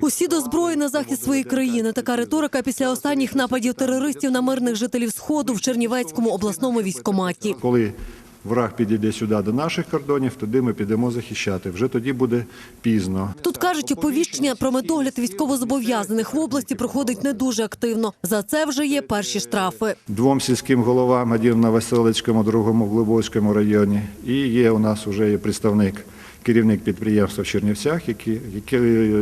Усі до зброї на захист своєї країни. Така риторика після останніх нападів терористів на мирних жителів сходу в Чернівецькому обласному військоматі. Коли враг підійде сюди до наших кордонів, тоді ми підемо захищати. Вже тоді буде пізно. Тут кажуть, оповіщення про медогляд військовозобов'язаних в області проходить не дуже активно. За це вже є перші штрафи. Двом сільським головам, один на Веселицькому, другому в Глибоцькому районі. І є у нас вже є представник, керівник підприємства в Чернівцях, який, який,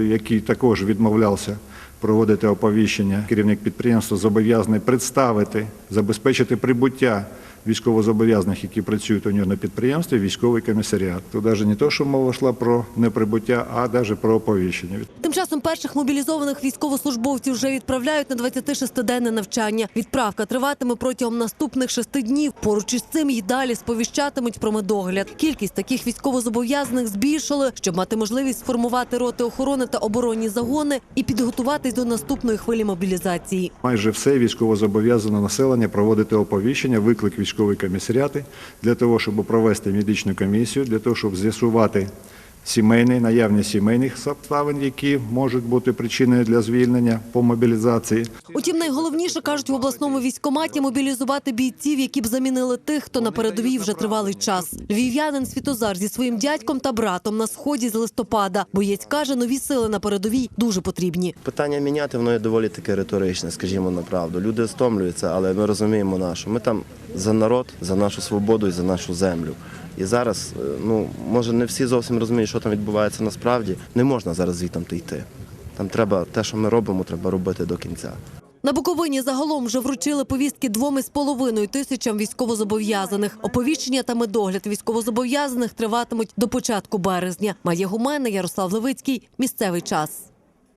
який також відмовлявся проводити оповіщення. Керівник підприємства зобов'язаний представити, забезпечити прибуття військовозобов'язаних, які працюють у нього на підприємстві, військовий комісаріат. Тут навіть не то, що мова йшла про неприбуття, а навіть про оповіщення. Тим часом перших мобілізованих військовослужбовців вже відправляють на 26-денне навчання. Відправка триватиме протягом наступних шести днів. Поруч із цим й далі сповіщатимуть про медогляд. Кількість таких військовозобов'язаних збільшили, щоб мати можливість сформувати роти охорони та оборонні загони і підготуватись до наступної хвилі мобілізації. Майже все військовозобов'язане населення проводити оповіщення, виклик військової комісаріати для того, щоб провести медичну комісію, для того, щоб з'ясувати сімейний, наявність сімейних обставин, які можуть бути причиною для звільнення по мобілізації. Утім, найголовніше кажуть в обласному військкоматі мобілізувати бійців, які б замінили тих, хто на передовій вже тривалий час. Львів'янин Світозар зі своїм дядьком та братом на сході з листопада. Боєць каже, нові сили на передовій дуже потрібні. Питання міняти воно є доволі таке риторичне, скажімо на правду. Люди стомлюються, але ми розуміємо нашу. Ми там за народ, за нашу свободу і за нашу землю. І зараз, е, ну може, не всі зовсім розуміють, що там відбувається насправді. Не можна зараз звітом йти. Там треба те, що ми робимо, треба робити до кінця. На Буковині загалом вже вручили повістки двом із половиною тисячам військовозобов'язаних. Оповіщення та медогляд військовозобов'язаних триватимуть до початку березня. Має гумена Ярослав Левицький. Місцевий час.